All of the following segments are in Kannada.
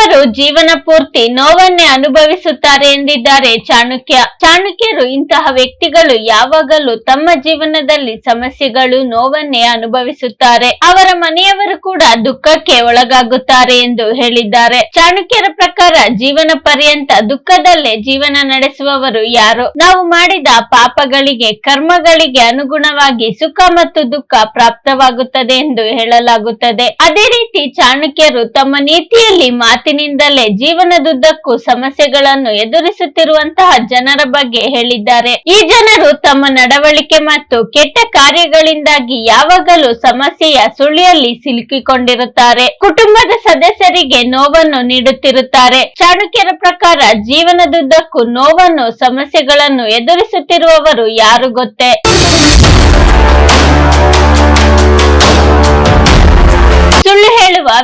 ಕೆಲವರು ಜೀವನ ಪೂರ್ತಿ ನೋವನ್ನೇ ಅನುಭವಿಸುತ್ತಾರೆ ಎಂದಿದ್ದಾರೆ ಚಾಣಕ್ಯ. ಚಾಣಕ್ಯರು ಇಂತಹ ವ್ಯಕ್ತಿಗಳು ಯಾವಾಗಲೂ ತಮ್ಮ ಜೀವನದಲ್ಲಿ ಸಮಸ್ಯೆಗಳು, ನೋವನ್ನೇ ಅನುಭವಿಸುತ್ತಾರೆ. ಅವರ ಮನೆಯವರು ಕೂಡ ದುಃಖಕ್ಕೆ ಒಳಗಾಗುತ್ತಾರೆ ಎಂದು ಹೇಳಿದ್ದಾರೆ. ಚಾಣಕ್ಯರ ಪ್ರಕಾರ ಜೀವನ ಪರ್ಯಂತ ದುಃಖದಲ್ಲೇ ಜೀವನ ನಡೆಸುವವರು ಯಾರು? ನಾವು ಮಾಡಿದ ಪಾಪಗಳಿಗೆ, ಕರ್ಮಗಳಿಗೆ ಅನುಗುಣವಾಗಿ ಸುಖ ಮತ್ತು ದುಃಖ ಪ್ರಾಪ್ತವಾಗುತ್ತದೆ ಎಂದು ಹೇಳಲಾಗುತ್ತದೆ. ಅದೇ ರೀತಿ ಚಾಣಕ್ಯರು ತಮ್ಮ ನೀತಿಯಲ್ಲಿ ಮಾತಿನಿಂದಲೇ ಜೀವನದುದ್ದಕ್ಕೂ ಸಮಸ್ಯೆಗಳನ್ನು ಎದುರಿಸುತ್ತಿರುವಂತಹ ಜನರ ಬಗ್ಗೆ ಹೇಳಿದ್ದಾರೆ. ಈ ಜನರು ತಮ್ಮ ನಡವಳಿಕೆ ಮತ್ತು ಕೆಟ್ಟ ಕಾರ್ಯಗಳಿಂದಾಗಿ ಯಾವಾಗಲೂ ಸಮಸ್ಯೆಯ ಸುಳಿಯಲ್ಲಿ ಸಿಲುಕಿಕೊಂಡಿರುತ್ತಾರೆ. ಕುಟುಂಬದ ಸದಸ್ಯರಿಗೆ ನೋವನ್ನು ನೀಡುತ್ತಿರುತ್ತಾರೆ. ಚಾಣಕ್ಯರ ಪ್ರಕಾರ ಜೀವನದುದ್ದಕ್ಕೂ ನೋವನ್ನು, ಸಮಸ್ಯೆಗಳನ್ನು ಎದುರಿಸುತ್ತಿರುವವರು ಯಾರು ಗೊತ್ತೇ?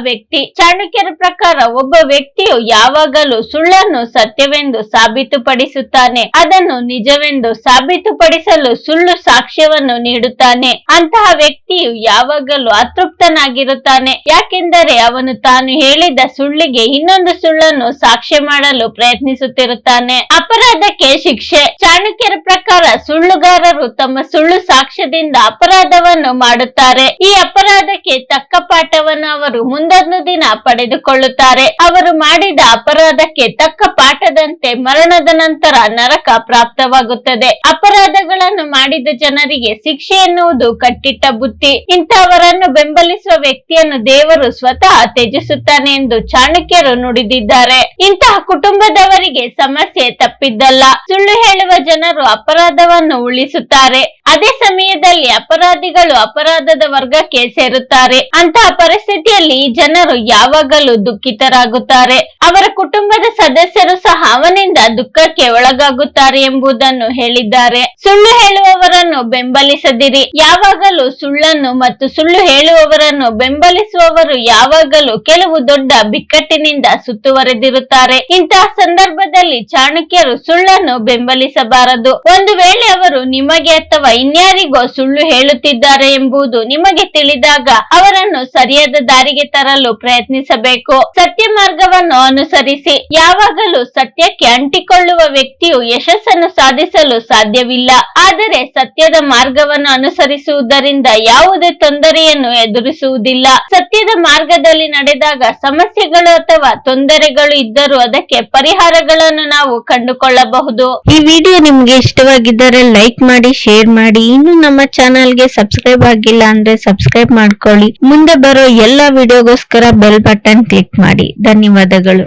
ವ್ಯಕ್ತಿ. ಚಾಣಕ್ಯರ ಪ್ರಕಾರ ಒಬ್ಬ ವ್ಯಕ್ತಿಯು ಯಾವಾಗಲೂ ಸುಳ್ಳನ್ನು ಸತ್ಯವೆಂದು ಸಾಬೀತುಪಡಿಸುತ್ತಾನೆ. ಅದನ್ನು ನಿಜವೆಂದು ಸಾಬೀತುಪಡಿಸಲು ಸುಳ್ಳು ಸಾಕ್ಷ್ಯವನ್ನು ನೀಡುತ್ತಾನೆ. ಅಂತಹ ವ್ಯಕ್ತಿಯು ಯಾವಾಗಲೂ ಅತೃಪ್ತನಾಗಿರುತ್ತಾನೆ. ಯಾಕೆಂದರೆ ಅವನು ತಾನು ಹೇಳಿದ ಸುಳ್ಳಿಗೆ ಇನ್ನೊಂದು ಸುಳ್ಳನ್ನು ಸಾಕ್ಷ್ಯ ಮಾಡಲು ಪ್ರಯತ್ನಿಸುತ್ತಿರುತ್ತಾನೆ. ಅಪರಾಧಕ್ಕೆ ಶಿಕ್ಷೆ. ಚಾಣಕ್ಯರ ಪ್ರಕಾರ ಸುಳ್ಳುಗಾರರು ತಮ್ಮ ಸುಳ್ಳು ಸಾಕ್ಷ್ಯದಿಂದ ಅಪರಾಧವನ್ನು ಮಾಡುತ್ತಾರೆ. ಈ ಅಪರಾಧಕ್ಕೆ ತಕ್ಕ ಪಾಠವನ್ನು ಅವರು ಮುಂದೊಂದು ದಿನ ಪಡೆದುಕೊಳ್ಳುತ್ತಾರೆ. ಅವರು ಮಾಡಿದ ಅಪರಾಧಕ್ಕೆ ತಕ್ಕ ಪಾಠದಂತೆ ಮರಣದ ನಂತರ ನರಕ ಪ್ರಾಪ್ತವಾಗುತ್ತದೆ. ಅಪರಾಧಗಳನ್ನು ಮಾಡಿದ ಜನರಿಗೆ ಶಿಕ್ಷೆ ಎನ್ನುವುದು ಕಟ್ಟಿಟ್ಟ ಬುತ್ತಿ ಇಂಥವರನ್ನು ಬೆಂಬಲಿಸುವ ವ್ಯಕ್ತಿಯನ್ನು ದೇವರು ಸ್ವತಃ ತ್ಯಜಿಸುತ್ತಾನೆ ಎಂದು ಚಾಣಕ್ಯರು ನುಡಿದಿದ್ದಾರೆ. ಇಂತಹ ಕುಟುಂಬದವರಿಗೆ ಸಮಸ್ಯೆ ತಪ್ಪಿದ್ದಲ್ಲ. ಸುಳ್ಳು ಹೇಳುವ ಜನರು ಅಪರಾಧವನ್ನು ಉಳಿಸುತ್ತಾರೆ. ಅದೇ ಸಮಯದಲ್ಲಿ ಅಪರಾಧಿಗಳು ಅಪರಾಧದ ವರ್ಗಕ್ಕೆ ಸೇರುತ್ತಾರೆ. ಅಂತಹ ಪರಿಸ್ಥಿತಿಯಲ್ಲಿ ಜನರು ಯಾವಾಗಲೂ ದುಃಖಿತರಾಗುತ್ತಾರೆ. ಅವರ ಕುಟುಂಬದ ಸದಸ್ಯರು ಸಹ ಅವನಿಂದ ದುಃಖಕ್ಕೆ ಒಳಗಾಗುತ್ತಾರೆ ಎಂಬುದನ್ನು ಹೇಳಿದ್ದಾರೆ. ಸುಳ್ಳು ಹೇಳುವವರನ್ನು ಬೆಂಬಲಿಸದಿರಿ. ಯಾವಾಗಲೂ ಸುಳ್ಳನ್ನು ಮತ್ತು ಸುಳ್ಳು ಹೇಳುವವರನ್ನು ಬೆಂಬಲಿಸುವವರು ಯಾವಾಗಲೂ ಕೆಲವು ದೊಡ್ಡ ಬಿಕ್ಕಟ್ಟಿನಿಂದ ಸುತ್ತುವರೆದಿರುತ್ತಾರೆ. ಇಂತಹ ಸಂದರ್ಭದಲ್ಲಿ ಚಾಣಕ್ಯರು ಸುಳ್ಳನ್ನು ಬೆಂಬಲಿಸಬಾರದು. ಒಂದು ವೇಳೆ ಅವರು ನಿಮಗೆ ಅಥವಾ ಇನ್ಯಾರಿಗೋ ಸುಳ್ಳು ಹೇಳುತ್ತಿದ್ದಾರೆ ಎಂಬುದು ನಿಮಗೆ ತಿಳಿದಾಗ ಅವರನ್ನು ಸರಿಯಾದ ದಾರಿಗೆ ತರಲು ಪ್ರಯತ್ನಿಸಬೇಕು. ಸತ್ಯ ಮಾರ್ಗವನ್ನು ಅನುಸರಿಸಿ. ಯಾವಾಗಲೂ ಸತ್ಯಕ್ಕೆ ಅಂಟಿಕೊಳ್ಳುವ ವ್ಯಕ್ತಿಯು ಯಶಸ್ಸನ್ನು ಸಾಧಿಸಲು ಸಾಧ್ಯವಿಲ್ಲ. ಆದರೆ ಸತ್ಯದ ಮಾರ್ಗವನ್ನು ಅನುಸರಿಸುವುದರಿಂದ ಯಾವುದೇ ತೊಂದರೆಯನ್ನು ಎದುರಿಸುವುದಿಲ್ಲ. ಸತ್ಯದ ಮಾರ್ಗದಲ್ಲಿ ನಡೆದಾಗ ಸಮಸ್ಯೆಗಳು ಅಥವಾ ತೊಂದರೆಗಳು ಇದ್ದರೂ ಅದಕ್ಕೆ ಪರಿಹಾರಗಳನ್ನು ನಾವು ಕಂಡುಕೊಳ್ಳಬಹುದು. ಈ ವಿಡಿಯೋ ನಿಮ್ಗೆ ಇಷ್ಟವಾಗಿದ್ದರೆ ಲೈಕ್ ಮಾಡಿ, ಶೇರ್ ಮಾಡಿ. ಇನ್ನು ನಮ್ಮ ಚಾನಲ್ಗೆ ಸಬ್ಸ್ಕ್ರೈಬ್ ಆಗಿಲ್ಲ ಅಂದ್ರೆ ಸಬ್ಸ್ಕ್ರೈಬ್ ಮಾಡ್ಕೊಳ್ಳಿ. ಮುಂದೆ ಬರೋ ಎಲ್ಲ ವಿಡಿಯೋಗೋಸ್ಕರ ಬೆಲ್ ಬಟನ್ ಕ್ಲಿಕ್ ಮಾಡಿ. ಧನ್ಯವಾದಗಳು.